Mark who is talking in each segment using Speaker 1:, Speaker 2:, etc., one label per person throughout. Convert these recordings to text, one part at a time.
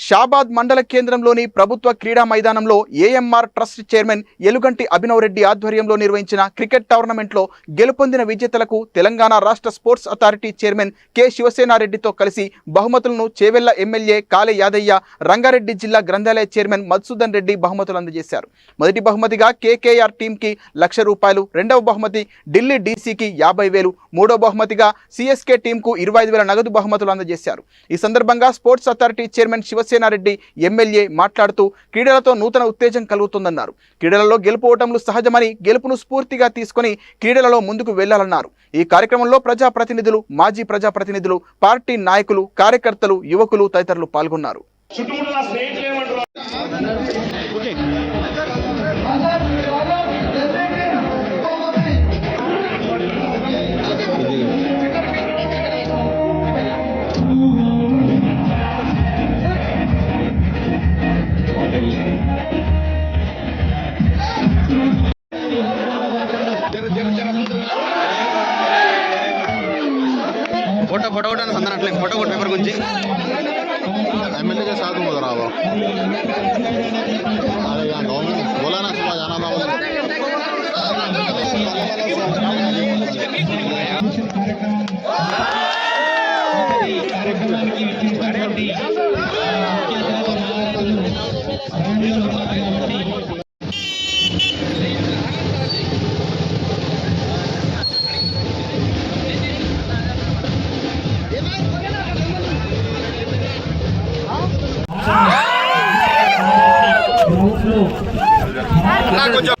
Speaker 1: షాబాద్ మండల కేంద్రంలోని ప్రభుత్వ క్రీడా మైదానంలో AMR trust chairman Eluganti Abhinav Reddy ఆధ్వర్యంలో నిర్వహించిన క్రికెట్ టోర్నమెంట్లో గెలుపొందిన విజేతలకు తెలంగాణ రాష్ట్ర స్పోర్ట్స్ అథారిటీ చైర్మన్ కె శివసేనారెడ్డితో కలిసి బహుమతులను చేవెళ్ళ ఎమ్మెల్యే కాలే యాదయ్య రంగారెడ్డి జిల్లా గ్రంథాలయ చైర్మన్ మధుసూదన్ రెడ్డి బహుమతులు అందజేశారు. మొదటి బహుమతిగా కేకేఆర్ టీంకి లక్ష రూపాయలు రెండవ బహుమతి ఢిల్లీ డీసీకి యాభై వేలు మూడో బహుమతిగా సిఎస్కే టీంకు ఇరవై ఐదు వేల నగదు బహుమతులు అందజేశారు. ఈ సందర్భంగా sports authority chairman Sivasena Reddy MLA మాట్లాడుతూ క్రీడలతో నూతన ఉత్తేజం కలుగుతుందన్నారు. క్రీడలలో గెలుపోవటంలు సహజమని గెలుపును స్ఫూర్తిగా తీసుకొని క్రీడలలో ముందుకు వెళ్ళాలన్నారు ఈ కార్యక్రమంలో ప్రజాప్రతినిధులు మాజీ ప్రజాప్రతినిధులు పార్టీ నాయకులు కార్యకర్తలు యువకులు తదితరులు పాల్గొన్నారు.
Speaker 2: ಫೋಟೋ ಫೋಟೋ ಕೊಟ್ಟು ಸಂಧಾನ
Speaker 3: ಅಟ್ಲೇ ಫೋಟೋ ಕೊಟ್ಟು ಪೇಪರ್ ಗುಂಜಿ ಎಮ್ ಎಲ್ ಎ ಸಾಥ್ ಹೋದ್ರ ಅವ ಗೌರ್ಮೆಂಟ್ ಬೋಲಾನ ಸುಲಭ ಜಾನ కార్యక్రమానికి
Speaker 2: విచ్చేసినటువంటి కొంచెం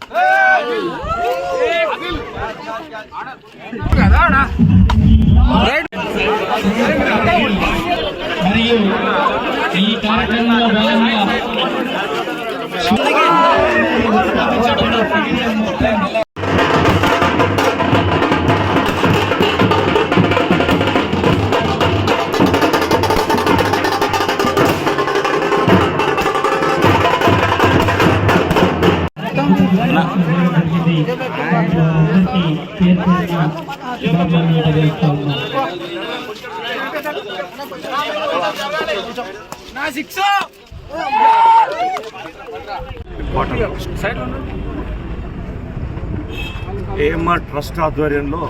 Speaker 4: ఏమా ట్రస్ట్ ఆధ్వర్యంలో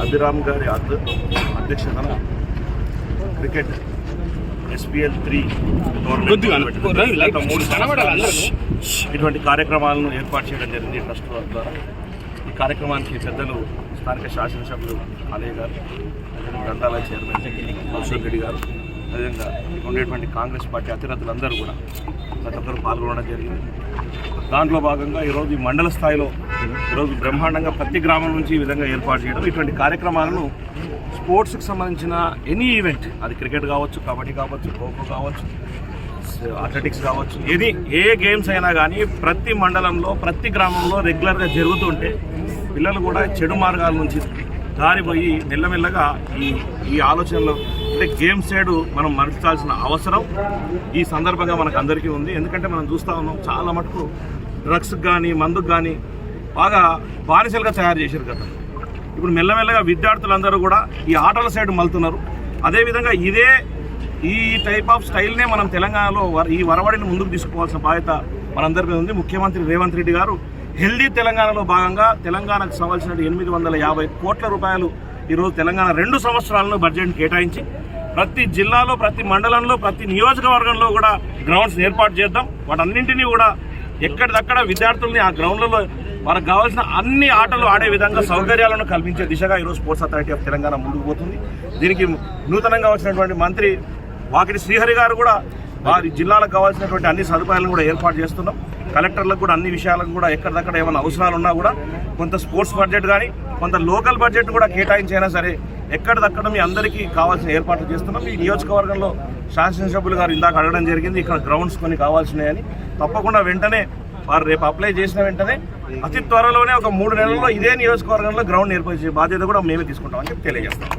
Speaker 4: అభిరామ్ గారి అధ్య- అధ్యక్షతన క్రికెట్ ఎస్పిఎల్ త్రీ ఇటువంటి కార్యక్రమాలను ఏర్పాటు చేయడం జరిగింది ట్రస్ట్ వారి ద్వారా. ఈ కార్యక్రమానికి పెద్దలు స్థానిక శాసనసభ్యులు అలయ్య గారు గ్రంథాలయ చైర్మన్ మధుసూర్ రెడ్డి గారు అదేవిధంగా ఉండేటువంటి కాంగ్రెస్ పార్టీ అతిరథులందరూ కూడా ప్రతి ఒక్కరు పాల్గొనడం జరిగింది. దాంట్లో భాగంగా ఈరోజు ఈ మండల స్థాయిలో ఈరోజు బ్రహ్మాండంగా ప్రతి గ్రామం నుంచి ఈ విధంగా ఏర్పాటు చేయడం ఇటువంటి కార్యక్రమాలను స్పోర్ట్స్కి సంబంధించిన ఎనీ ఈవెంట్ అది క్రికెట్ కావచ్చు కబడ్డీ కావచ్చు ఖోఖో కావచ్చు అథ్లెటిక్స్ కావచ్చు ఏది ఏ గేమ్స్ అయినా కానీ ప్రతి మండలంలో ప్రతి గ్రామంలో రెగ్యులర్గా జరుగుతుంటే పిల్లలు కూడా చెడు మార్గాల నుంచి దారిపోయి మెల్లమెల్లగా ఈ ఈ ఆలోచనలో అంటే గేమ్ సైడ్ మనం మరచాల్సిన అవసరం ఈ సందర్భంగా మనకు అందరికీ ఉంది. ఎందుకంటే మనం చూస్తూ ఉన్నాం చాలా మటుకు డ్రగ్స్కి కానీ మందుకు కానీ బాగా బానిసలుగా తయారు చేశారు కదా ఇప్పుడు మెల్లమెల్లగా విద్యార్థులందరూ కూడా ఈ ఆటల సైడ్ మలుతున్నారు అదేవిధంగా ఇదే ఈ టైప్ ఆఫ్ స్టైల్నే మనం తెలంగాణలో వర- ఈ వరవడిని ముందుకు తీసుకోవాల్సిన బాధ్యత మనందరి మీద ఉంది. ముఖ్యమంత్రి రేవంత్ రెడ్డి గారు హెల్దీ తెలంగాణలో భాగంగా తెలంగాణకు సవాల్సిన ఎనిమిది వందల యాభై కోట్ల రూపాయలు ఈరోజు తెలంగాణ రెండు సంవత్సరాలను బడ్జెట్ కేటాయించి ప్రతి జిల్లాలో ప్రతి మండలంలో ప్రతి నియోజకవర్గంలో కూడా గ్రౌండ్స్ ఏర్పాటు చేద్దాం. వాటన్నింటినీ కూడా ఎక్కడిదక్కడ విద్యార్థుల్ని ఆ గ్రౌండ్లలో మనకు కావాల్సిన అన్ని ఆటలు ఆడే విధంగా సౌకర్యాలను కల్పించే దిశగా ఈరోజు స్పోర్ట్స్ అథారిటీ ఆఫ్ తెలంగాణ ముందుకు పోతుంది. దీనికి నూతనంగా వచ్చినటువంటి మంత్రి వాకిటి శ్రీహరి గారు కూడా వారి జిల్లాలకు కావాల్సినటువంటి అన్ని సదుపాయాలను కూడా ఏర్పాటు చేస్తున్నాం. కలెక్టర్లకు కూడా అన్ని విషయాలకు కూడా ఎక్కడిదక్కడ ఏమైనా అవసరాలు ఉన్నా కూడా కొంత స్పోర్ట్స్ బడ్జెట్ కానీ కొంత లోకల్ బడ్జెట్ కూడా కేటాయించైనా సరే ఎక్కడిదక్కడ మీ అందరికీ కావాల్సిన ఏర్పాట్లు చేస్తున్నాం. ఈ నియోజకవర్గంలో శాసనసభ్యులు గారు ఇందాక అడగడం జరిగింది ఇక్కడ గ్రౌండ్స్ కొన్ని కావాల్సినాయని. తప్పకుండా వెంటనే వారు రేపు అప్లై చేసిన వెంటనే అతి త్వరలోనే ఒక మూడు నెలల్లో ఇదే నియోజకవర్గంలో గ్రౌండ్ ఏర్పరిచే బాధ్యత కూడా మేమే తీసుకుంటామని చెప్పి తెలియజేస్తాం.